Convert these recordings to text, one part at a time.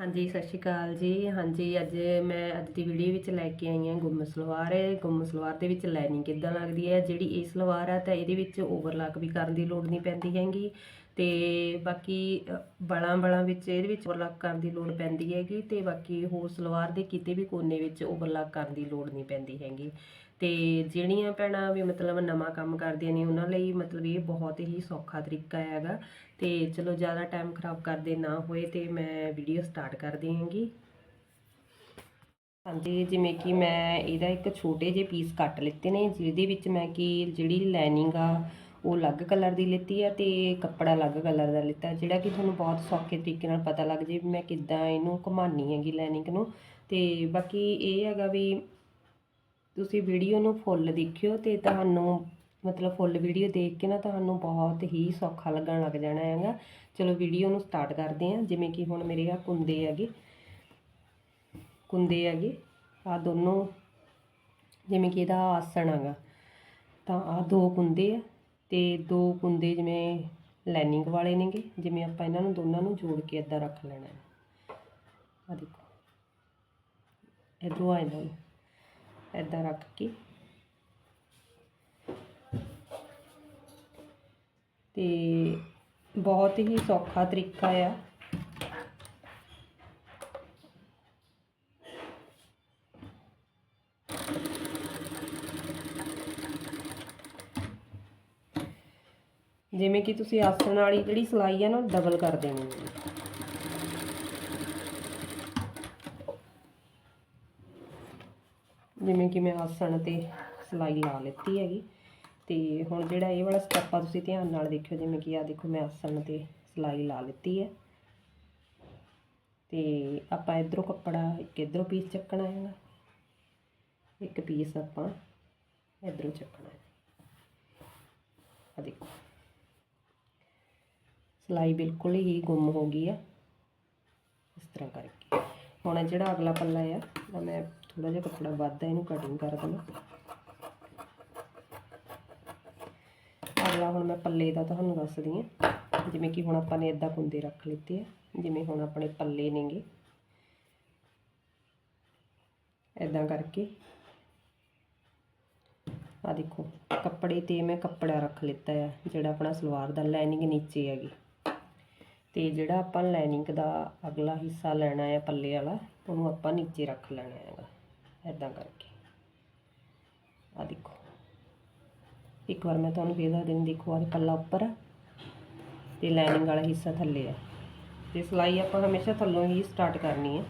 ਹਾਂਜੀ, ਸਤਿ ਸ਼੍ਰੀ ਅਕਾਲ ਜੀ। ਹਾਂਜੀ, ਅੱਜ ਮੈਂ ਅੱਜ ਦੀ ਵੀਡੀਓ ਵਿੱਚ ਲੈ ਕੇ ਆਈ ਹਾਂ ਗੁੰਮ ਸਲਵਾਰ। ਗੁੰਮ ਸਲਵਾਰ ਦੇ ਵਿੱਚ ਲਾਈਨਿੰਗ ਕਿੱਦਾਂ ਲੱਗਦੀ ਹੈ? ਜਿਹੜੀ ਇਹ ਸਲਵਾਰ ਆ, ਤਾਂ ਇਹਦੇ ਵਿੱਚ ਓਵਰਲਾਕ ਵੀ ਕਰਨ ਦੀ ਲੋੜ ਨਹੀਂ ਪੈਂਦੀ ਹੈਗੀ ਤੇ ਬਾਕੀ ਬਲਾਂ ਬਲਾਂ ਵਿੱਚ ਇਹਦੇ ਵਿੱਚ ਓਵਰਲਾਕ ਕਰਨ ਦੀ ਲੋੜ ਪੈਂਦੀ ਹੈਗੀ ਤੇ ਬਾਕੀ ਹੋਰ ਸਲਵਾਰ ਦੇ ਕਿਤੇ ਵੀ ਕੋਨੇ ਵਿੱਚ ਓਵਰਲਾਕ ਕਰਨ ਦੀ ਲੋੜ ਨਹੀਂ ਪੈਂਦੀ ਹੈਗੀ। ਤੇ ਜਿਹੜੀਆਂ ਭੈਣਾਂ ਵੀ ਮਤਲਬ ਨਵਾਂ ਕੰਮ ਕਰਦੀਆਂ ਨੇ, ਉਹਨਾਂ ਲਈ ਮਤਲਬ ਇਹ ਬਹੁਤ ਹੀ ਸੌਖਾ ਤਰੀਕਾ ਹੈਗਾ। ਤੇ ਚਲੋ ਜ਼ਿਆਦਾ ਟਾਈਮ ਖਰਾਬ ਕਰਦੇ ਨਾ ਹੋਏ ਤੇ ਮੈਂ ਵੀਡੀਓ ਸਟਾਰਟ ਕਰਦੀ ਹਾਂਗੀ ਹਾਂਜੀ, ਜਿਵੇਂ ਕਿ ਮੈਂ ਇਹਦਾ ਇੱਕ ਛੋਟੇ ਜਿਹੇ ਪੀਸ ਕੱਟ ਲਿੱਤੇ ਨੇ, ਜਿਹਦੇ ਵਿੱਚ ਮੈਂ ਕਿ ਜਿਹੜੀ ਲਾਈਨਿੰਗ ਆ, ਉਹ ਅਲੱਗ ਕਲਰ ਦੀ ਲਿੱਤੀ ਆ ਤੇ ਕੱਪੜਾ ਅਲੱਗ ਕਲਰ ਦਾ ਲਿੱਤਾ, ਜਿਹੜਾ ਕਿ ਤੁਹਾਨੂੰ ਬਹੁਤ ਸੌਖੇ ਤਰੀਕੇ ਨਾਲ ਪਤਾ ਲੱਗ ਜੇ ਵੀ ਮੈਂ ਕਿੱਦਾਂ ਇਹਨੂੰ ਘੁਮਾਉਣੀ ਹੈਗੀ ਲਾਈਨਿੰਗ ਨੂੰ। ਤੇ ਬਾਕੀ ਇਹ ਹੈਗਾ ਵੀ ਤੁਸੀਂ ਵੀਡੀਓ ਨੂੰ ਫੁੱਲ ਦੇਖਿਓ ਤੇ ਤੁਹਾਨੂੰ ਮਤਲਬ ਫੁੱਲ ਵੀਡੀਓ ਦੇਖ ਕੇ ਨਾ ਤੁਹਾਨੂੰ ਬਹੁਤ ਹੀ ਸੌਖਾ ਲੱਗਣ ਲੱਗ ਜਾਣਾ ਹੈਗਾ। ਚਲੋ ਵੀਡੀਓ ਨੂੰ ਸਟਾਰਟ ਕਰਦੇ ਹਾਂ, ਜਿਵੇਂ ਕਿ ਹੁਣ ਮੇਰੇ ਆ ਕੁੰਦੇ ਹੈਗੇ। ਕੁੰਦੇ ਹੈਗੇ ਆ ਦੋਨੋਂ, ਜਿਵੇਂ ਕਿ ਇਹਦਾ ਆਸਣ ਹੈਗਾ। ਤਾਂ ਆ ਦੋ ਕੁੰਦੇ ਆ ਤੇ ਦੋ ਕੁੰਦੇ ਜਿਵੇਂ ਲਾਈਨਿੰਗ ਵਾਲੇ ਨੇਗੇ, ਜਿਵੇਂ ਆਪਾਂ ਇਹਨਾਂ ਨੂੰ ਦੋਨਾਂ ਨੂੰ ਜੋੜ ਕੇ ਇਦਾਂ ਰੱਖ ਲੈਣਾ ਹੈ। ਆ ਦੇਖੋ ਇਧਰੋਂ ਆ ਨੂੰ ਇਦਾਂ ਰੱਖ ਕੇ। ਤੇ ਬਹੁਤ ਹੀ ਸੌਖਾ ਤਰੀਕਾ ਆ। ਜਿਵੇਂ ਕਿ ਤੁਸੀਂ ਆਸਣ ਵਾਲੀ ਜਿਹੜੀ ਸਿਲਾਈ ਆ ਨਾ ਡਬਲ ਕਰ ਦੇਣੀ ਹੈ ਜਿਵੇਂ ਕਿ ਮੈਂ ਆਸਣ ਤੇ ਸਿਲਾਈ ਲਾ ਲਿੱਤੀ ਹੈਗੀ। ਤੇ ਹੁਣ ਜਿਹੜਾ ਇਹ ਵਾਲਾ ਸਟੈਪ ਆ, ਤੁਸੀਂ ਧਿਆਨ ਨਾਲ ਦੇਖਿਓ, ਜਿਵੇਂ ਕਿ ਆ ਦੇਖੋ, ਮੈਂ ਆਸਣ ਤੇ ਸਿਲਾਈ ਲਾ ਲਿੱਤੀ ਹੈ। ਤੇ ਆਪਾਂ ਇਧਰੋਂ ਕੱਪੜਾ ਇੱਕ ਇਧਰੋਂ ਪੀਸ ਚੱਕਣਾ ਹੈਗਾ ਇੱਕ ਪੀਸ ਆਪਾਂ ਇਧਰੋਂ ਚੱਕਣਾ ਹੈ। ਆ ਦੇਖੋ। ਸਿਲਾਈ ਬਿਲਕੁਲ ਹੀ ਗੁੰਮ ਹੋ ਗਈ ਆ। ਇਸ ਤਰ੍ਹਾਂ ਕਰਕੇ। ਹੁਣ ਜਿਹੜਾ ਅਗਲਾ ਪੱਲਾ ਆ ਤਾਂ ਮੈਂ ਥੋੜਾ ਜਿਹਾ ਕੱਪੜਾ ਵੱਧਦਾ, ਇਹਨੂੰ ਕਟਿੰਗ ਕਰ ਦੇਣਾ ਅਗਲਾ ਹੁਣ ਮੈਂ ਪੱਲੇ ਦਾ ਤੁਹਾਨੂੰ ਦੱਸਦੀ ਹਾਂ। ਜਿਵੇਂ ਕਿ ਹੁਣ ਆਪਾਂ ਨੇ ਇਦਾਂ ਕੁੰਦੇ ਰੱਖ ਲਿੱਤੇ ਆ। ਜਿਵੇਂ ਹੁਣ ਆਪਣੇ ਪੱਲੇ ਨੇਗੇ। ਇਦਾਂ ਕਰਕੇ। ਆ ਦੇਖੋ, ਕੱਪੜੇ ਤੇ ਮੈਂ ਕੱਪੜਾ ਰੱਖ ਲਿੱਤਾ ਆ, ਜਿਹੜਾ ਆਪਣਾ ਸਲਵਾਰ ਦਾ ਲਾਈਨਿੰਗ ਨੀਚੇ ਹੈਗੀ। ਤੇ ਜਿਹੜਾ ਆਪਾਂ ਲਾਈਨਿੰਗ ਦਾ ਅਗਲਾ ਹਿੱਸਾ ਲੈਣਾ ਹੈ ਪੱਲੇ ਵਾਲਾ, ਉਹਨੂੰ ਆਪਾਂ ਨੀਚੇ ਰੱਖ ਲੈਣਾ ਹੈਗਾ। ਐਦਾਂ ਕਰਕੇ। ਆ ਦੇਖੋ। ਇੱਕ ਵਾਰ ਮੈਂ ਤੁਹਾਨੂੰ ਫੇਰ ਦੱਸ ਦਿੰਦੀ ਦੇਖੋ ਆਹ ਪੱਲਾ ਉੱਪਰ ਆ ਤੇ ਲਾਈਨਿੰਗ ਵਾਲਾ ਹਿੱਸਾ ਥੱਲੇ ਆ ਤੇ ਸਿਲਾਈ ਆਪਾਂ ਹਮੇਸ਼ਾ ਥੱਲੋਂ ਹੀ ਸਟਾਰਟ ਕਰਨੀ ਹੈ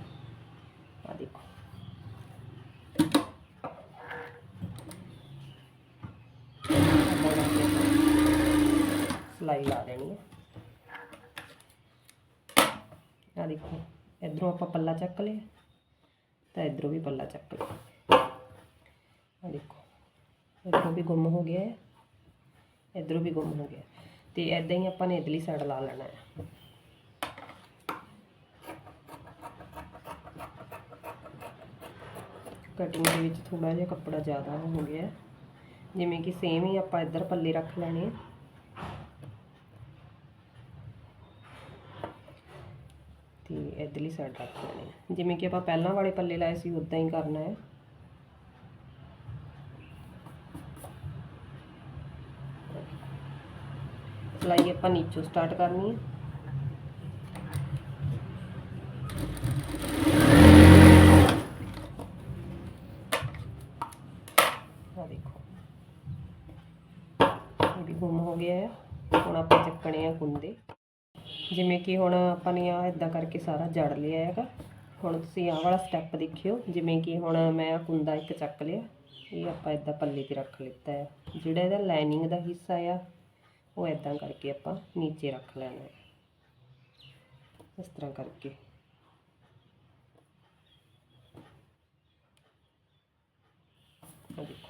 ਆ ਦੇਖੋ ਏਦਾਂ ਕਰਕੇ ਆਪਾਂ ਸਿਲਾਈ ਲਾ ਦੇਣੀ ਹੈ ਆ ਦੇਖੋ ਇਧਰੋਂ ਆਪਾਂ ਪੱਲਾ ਚੱਕ ਲਿਆ ਤਾਂ ਇਧਰੋਂ ਵੀ ਪੱਲਾ ਚੱਕ ਲਿਆ ਆ ਦੇਖੋ ਇਧਰੋਂ ਵੀ ਗੁੰਮ ਹੋ ਗਿਆ ਹੈ ਇਧਰੋਂ ਵੀ ਗੁੰਮ ਹੋ ਗਿਆ। ਤੇ ਐਦਾਂ ਹੀ ਆਪਾਂ ਨੇ ਇਧਰਲੀ ਸਾਈਡ ਲਾ ਲੈਣਾ ਹੈ। ਕਟਿੰਗ ਦੇ ਵਿੱਚ ਥੋੜਾ ਜਿਹਾ ਕੱਪੜਾ ਜ਼ਿਆਦਾ ਹੋ ਗਿਆ। ਜਿਵੇਂ ਕਿ ਸੇਮ ਹੀ ਆਪਾਂ ਇੱਧਰ ਪੱਲੇ ਰੱਖ ਲੈਣੇ ਆ। ਤੇ ਇਧਰਲੀ ਸਾਈਡ ਰੱਖ ਲੈਣੇ ਆ। ਜਿਵੇਂ ਕਿ ਆਪਾਂ ਪਹਿਲਾਂ ਵਾਲੇ ਪੱਲੇ ਲਾਏ ਸੀ ਉਦਾਂ ਹੀ ਕਰਨਾ ਹੈ। ਸਿਲਾਈ ਆਪਾਂ ਨੀਚੋਂ ਸਟਾਰਟ ਕਰਨੀ ਹੈ ਆ ਗੁੰਮ ਹੋ ਗਿਆ ਹੈ ਹੁਣ ਆਪਾਂ ਚੱਕਣੇ ਆ ਕੁੰਦੇ ਜਿਵੇਂ ਕਿ ਹੁਣ ਆਪਾਂ ਨੇ ਆ ਇਦਾਂ ਕਰਕੇ ਸਾਰਾ ਜੜ ਲਿਆ ਹੈਗਾ। ਹੁਣ ਤੁਸੀਂ ਆਹ ਵਾਲਾ ਸਟੈਪ ਦੇਖਿਓ। ਜਿਵੇਂ ਕਿ ਹੁਣ ਮੈਂ ਆਹ ਕੁੰਦਾ ਇੱਕ ਚੱਕ ਲਿਆ। ਇਹ ਆਪਾਂ ਇਦਾਂ ਪੱਲੇ ਤੇ ਰੱਖ ਲਿੱਤਾ ਹੈ ਜਿਹੜਾ ਇਹਦਾ ਲਾਈਨਿੰਗ ਦਾ ਹਿੱਸਾ ਆ ਉਹ ਇਦਾਂ ਕਰਕੇ ਆਪਾਂ ਨੀਚੇ ਰੱਖ ਲੈਣਾ ਹੈ। ਇਸ ਤਰ੍ਹਾਂ ਕਰਕੇ। ਦੇਖੋ।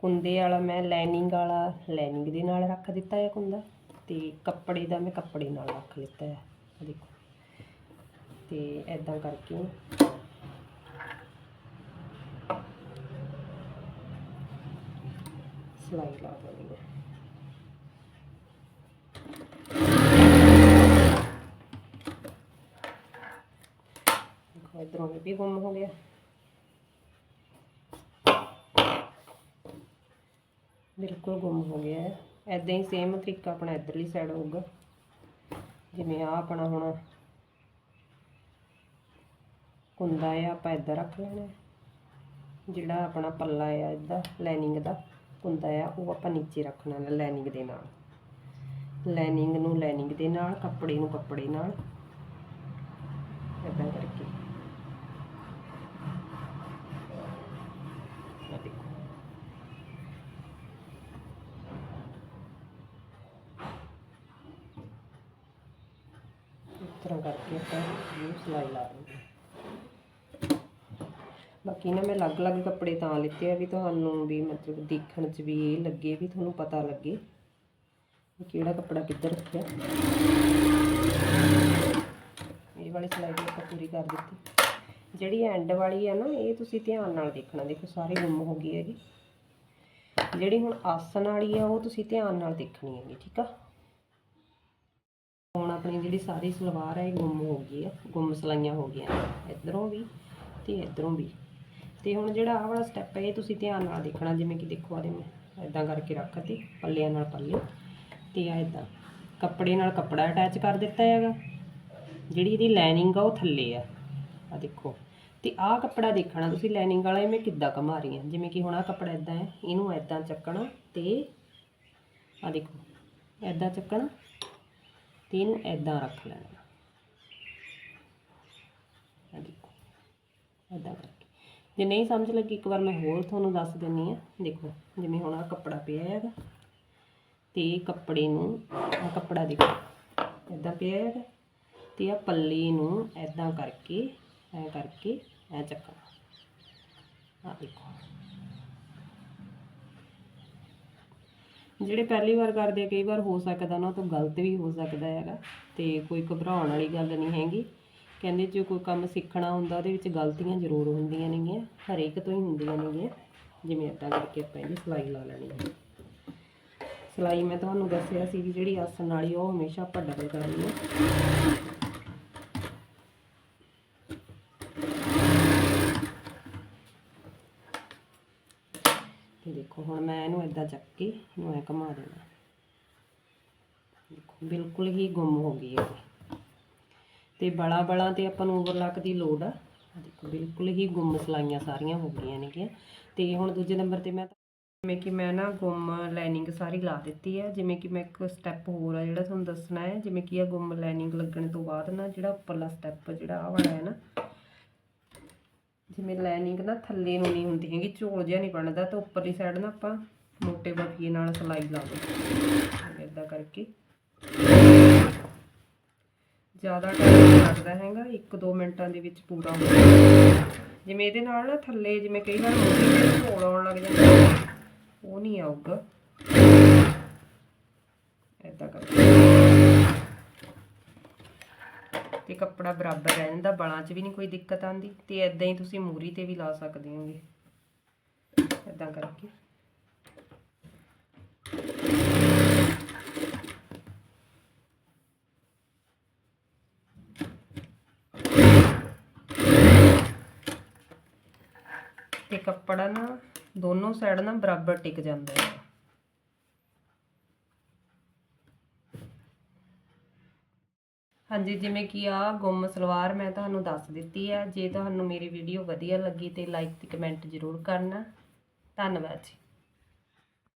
ਕੁੰਦੇ ਵਾਲਾ ਮੈਂ ਲਾਈਨਿੰਗ ਵਾਲਾ ਲਾਈਨਿੰਗ ਦੇ ਨਾਲ ਰੱਖ ਦਿੱਤਾ ਹੈ ਕੁੰਦਾ ਤੇ ਕੱਪੜੇ ਦਾ ਮੈਂ ਕੱਪੜੇ ਨਾਲ ਰੱਖ ਲਿੱਤਾ ਹੈ। ਆਹ ਦੇਖੋ। ਤੇ ਐਦਾਂ ਕਰਕੇ ਸਿਲਾਈ ਲਾ ਦੇਣੀ ਹੈ। ਇਧਰੋਂ ਇਹ ਵੀ ਗੁੰਮ ਹੋ ਗਿਆ ਬਿਲਕੁਲ ਗੁੰਮ ਹੋ ਗਿਆ ਹੈ ਐਦਾਂ ਹੀ ਸੇਮ ਤਰੀਕਾ ਆਪਣਾ ਇਧਰਲੀ ਸਾਈਡ ਹੋਊਗਾ। ਜਿਵੇਂ ਆ ਆਪਣਾ ਹੁਣ ਕੁੰਦਾ ਆ, ਆਪਾਂ ਇੱਧਰ ਰੱਖ ਲੈਣਾ। ਜਿਹੜਾ ਆਪਣਾ ਪੱਲਾ ਆ ਇਹਦਾ ਲਾਈਨਿੰਗ ਦਾ, ਕੁੰਦਾ ਆ, ਉਹ ਆਪਾਂ ਨੀਚੇ ਰੱਖਣਾ ਹੈ ਲਾਈਨਿੰਗ ਦੇ ਨਾਲ। ਲਾਈਨਿੰਗ ਨੂੰ ਲਾਈਨਿੰਗ ਦੇ ਨਾਲ, ਕੱਪੜੇ ਨੂੰ ਕੱਪੜੇ ਨਾਲ। ਇਦਾਂ ਕਰਕੇ। ਆਹ ਦੇਖੋ। ਇਸ ਤਰ੍ਹਾਂ ਕਰਕੇ ਆਪਾਂ ਇਹ ਸਿਲਾਈ ਲਾ ਦਿੰਦੇ ਬਾਕੀ ਨਾ ਮੈਂ ਅਲੱਗ-ਅਲੱਗ ਕੱਪੜੇ ਤਾਂ ਲਿੱਤੇ ਆ ਵੀ ਤੁਹਾਨੂੰ ਵੀ ਮਤਲਬ ਦੇਖਣ 'ਚ ਵੀ ਇਹ ਲੱਗੇ, ਵੀ ਤੁਹਾਨੂੰ ਪਤਾ ਲੱਗੇ ਕਿਹੜਾ ਕੱਪੜਾ ਕਿੱਧਰ ਰੱਖਿਆ। ਇਹ ਵਾਲੀ ਸਿਲਾਈ ਵੀ ਆਪਾਂ ਪੂਰੀ ਕਰ ਦਿੱਤੀ। ਜਿਹੜੀ ਐਂਡ ਵਾਲੀ ਆ ਨਾ, ਇਹ ਤੁਸੀਂ ਧਿਆਨ ਨਾਲ ਦੇਖਣਾ। ਦੇਖੋ, ਸਾਰੀ ਗੁੰਮ ਹੋ ਗਈ ਹੈਗੀ। ਜਿਹੜੀ ਹੁਣ ਆਸਣ ਵਾਲੀ ਆ, ਉਹ ਤੁਸੀਂ ਧਿਆਨ ਨਾਲ ਦੇਖਣੀ ਹੈਗੀ, ਠੀਕ ਆ? ਹੁਣ ਆਪਣੀ ਜਿਹੜੀ ਸਾਰੀ ਸਲਵਾਰ ਹੈ ਇਹ ਗੁੰਮ ਹੋ ਗਈ ਆ। ਗੁੰਮ ਸਲਾਈਆਂ ਹੋ ਗਈਆਂ ਇਧਰੋਂ ਵੀ ਤੇ ਇਧਰੋਂ ਵੀ। ਤੇ ਹੁਣ ਜਿਹੜਾ ਆਹ ਵਾਲਾ ਸਟੈਪ ਹੈ ਇਹ ਤੁਸੀਂ ਧਿਆਨ ਨਾਲ ਦੇਖਣਾ, ਜਿਵੇਂ ਕਿ ਦੇਖੋ ਆਦੇ ਮੈਂ ਇਦਾਂ ਕਰਕੇ ਰੱਖਤੀ ਪੱਲਿਆਂ ਨਾਲ ਪੱਲੇ ਤੇ ਆ ਇਦਾਂ ਕੱਪੜੇ ਨਾਲ ਕੱਪੜਾ ਅਟੈਚ ਕਰ ਦਿੱਤਾ ਹੈਗਾ। ਜਿਹੜੀ ਇਹਦੀ ਲਾਈਨਿੰਗ ਆ, ਉਹ ਥੱਲੇ ਆ। ਆ ਦੇਖੋ। ਤੇ ਆਹ ਕੱਪੜਾ ਦੇਖਣਾ, ਤੁਸੀਂ ਲਾਈਨਿੰਗ ਵਾਲਾ ਮੈਂ ਕਿੱਦਾਂ ਘਮਾ ਰਹੀ ਹਾਂ ਜਿਵੇਂ ਕਿ ਹੁਣ ਆਹ ਕੱਪੜਾ ਇਦਾਂ ਹੈ, ਇਹਨੂੰ ਇਦਾਂ ਚੱਕਣਾ ਤੇ ਆ ਦੇਖੋ ਇਦਾਂ ਚੱਕਣਾ ਤੇ ਇਹਨੂੰ ਇਦਾਂ ਰੱਖ ਲੈਣਾ। ਆ ਦੇਖੋ ਇਦਾਂ ਕਰਕੇ। ਜੇ ਨਹੀਂ ਸਮਝ ਲੱਗੀ, ਇੱਕ ਵਾਰ ਮੈਂ ਹੋਰ ਤੁਹਾਨੂੰ ਦੱਸ ਦਿੰਨੀ ਆ। ਦੇਖੋ, ਜਿਵੇਂ ਹੁਣ ਆ ਕੱਪੜਾ ਪਿਆ ਹੈਗਾ, ਤੇ ਕੱਪੜੇ ਨੂੰ ਆ ਕੱਪੜਾ ਦੇਖੋ ਇਦਾਂ ਪਿਆ ਹੈਗਾ, ਤੇ ਆ ਪੱਲੇ ਨੂੰ ਇਦਾਂ ਕਰਕੇ ਐ ਕਰਕੇ ਐ ਚੱਕਣਾ। ਆ ਦੇਖੋ। ਜਿਹੜੇ ਪਹਿਲੀ ਵਾਰ ਕਰਦੇ ਆ, ਕਈ ਵਾਰ ਹੋ ਸਕਦਾ ਨਾ ਤੋਂ ਗਲਤ ਵੀ ਹੋ ਸਕਦਾ ਹੈਗਾ ਤੇ ਕੋਈ ਘਬਰਾਉਣ ਵਾਲੀ ਗੱਲ ਨਹੀਂ ਹੈਗੀ। ਕਹਿੰਦੇ ਜੇ ਕੋਈ ਕੰਮ ਸਿੱਖਣਾ ਹੁੰਦਾ ਉਹਦੇ ਵਿੱਚ ਗਲਤੀਆਂ ਜ਼ਰੂਰ ਹੁੰਦੀਆਂ ਨੇਗੀਆਂ ਹਰੇਕ ਤੋਂ ਹੀ ਹੁੰਦੀਆਂ ਨੇਗੀਆਂ। ਜਿਵੇਂ ਇੱਦਾਂ ਕਰਕੇ ਆਪਾਂ ਇਹਦੀ ਸਿਲਾਈ ਲਾ ਲੈਣੀ ਹੈ। ਸਿਲਾਈ ਮੈਂ ਤੁਹਾਨੂੰ ਦੱਸਿਆ ਸੀ ਵੀ ਜਿਹੜੀ ਆਸਣ ਵਾਲੀ ਉਹ ਹਮੇਸ਼ਾ ਆਪਾਂ ਡਬਲ ਕਰਨੀ ਹੈ ਤੇ ਦੇਖੋ ਹੁਣ ਮੈਂ ਇਹਨੂੰ ਇਦਾਂ ਚੱਕ ਕੇ ਇਹਨੂੰ ਐ ਘੁਮਾ ਦੇਣਾ। ਦੇਖੋ, ਬਿਲਕੁਲ ਹੀ ਗੁੰਮ ਹੋ ਗਈ ਹੈ। ਤੇ ਬੜਾ ਬੜਾ ਤੇ ਆਪਾਂ ਨੂੰ ਓਵਰਲੱਕ ਦੀ ਲੋੜ ਆ। ਦੇਖੋ, ਬਿਲਕੁਲ ਹੀ ਗੁੰਮ ਸਲਾਈਆਂ ਸਾਰੀਆਂ ਹੋ ਗਈਆਂ ਨੇਗੀਆਂ। ਤੇ ਹੁਣ ਦੂਜੇ ਨੰਬਰ ਤੇ ਮੈਂ ਜਿਵੇਂ ਕਿ ਮੈਂ ਨਾ ਗੁੰਮ ਲਾਈਨਿੰਗ ਸਾਰੀ ਲਾ ਦਿੱਤੀ ਹੈ। ਜਿਵੇਂ ਕਿ ਮੈਂ ਇੱਕ ਸਟੈਪ ਹੋਰ ਆ ਜਿਹੜਾ ਤੁਹਾਨੂੰ ਦੱਸਣਾ ਹੈ। ਜਿਵੇਂ ਕਿ ਇਹ ਗੁੰਮ ਲਾਈਨਿੰਗ ਲੱਗਣ ਤੋਂ ਬਾਅਦ ਨਾ ਜਿਹੜਾ ਉੱਪਰਲਾ ਸਟੈਪ ਜਿਹੜਾ ਆਹ ਵਾਲਾ ਹੈ ਨਾ ਜਿਵੇਂ ਲਾਈਨਿੰਗ ਨਾ ਥੱਲੇ ਨੂੰ ਨਹੀਂ ਹੁੰਦੀ ਹੈਗੀ ਝੋਲ ਜਿਹਾ ਨਹੀਂ ਬਣਦਾ, ਤਾਂ ਉੱਪਰਲੀ ਸਾਈਡ ਨਾ ਆਪਾਂ ਮੋਟੇ ਬਖੀਏ ਨਾਲ ਸਿਲਾਈ ਲਾ ਦਿੰਦੇ ਇਦਾਂ ਕਰਕੇ। ਜ਼ਿਆਦਾ ਟਾਈਮ ਲੱਗਦਾ ਹੈਗਾ 1-2 ਮਿੰਟਾਂ ਦੇ ਵਿੱਚ ਪੂਰਾ ਹੋ ਜਾਂਦਾ। ਜਿਵੇਂ ਇਹਦੇ ਨਾਲ ਨਾ ਥੱਲੇ ਜਿਵੇਂ ਕਈ ਵਾਰ ਮੋਟੀ ਜਿਹੀ ਝੋਲ ਆਉਣ ਲੱਗ ਜਾਂਦਾ। ਉਹ ਨਹੀਂ ਆਊਗਾ। ਇਦਾਂ ਕਰਕੇ। ਤੇ ਕੱਪੜਾ ਬਰਾਬਰ ਰਹਿ ਜਾਂਦਾ ਬਲਾਂ 'ਚ ਵੀ ਨਹੀਂ ਕੋਈ ਦਿੱਕਤ ਆਂਦੀ ਤੇ ਇਦਾਂ ਹੀ ਤੁਸੀਂ ਮੂਰੀ ਤੇ ਵੀ ਲਾ ਸਕਦੇ ਹੋਗੇ। ਇਦਾਂ ਕਰਕੇ। ਤੇ ਕੱਪੜਾ ਨਾ, ਦੋਨੋਂ ਸਾਈਡ ਨਾ ਬਰਾਬਰ ਟਿਕ ਜਾਂਦਾ ਹੈ ਹਾਂਜੀ, ਜਿਵੇਂ ਕਿ ਆ ਗੁੰਮ ਸਲਵਾਰ ਮੈਂ ਤੁਹਾਨੂੰ ਦੱਸ ਦਿੱਤੀ ਹੈ। ਜੇ ਤੁਹਾਨੂੰ ਮੇਰੀ ਵੀਡੀਓ ਵਧੀਆ ਲੱਗੀ ਤੇ ਲਾਈਕ ਤੇ ਕਮੈਂਟ ਜ਼ਰੂਰ ਕਰਨਾ। ਧੰਨਵਾਦ ਜੀ।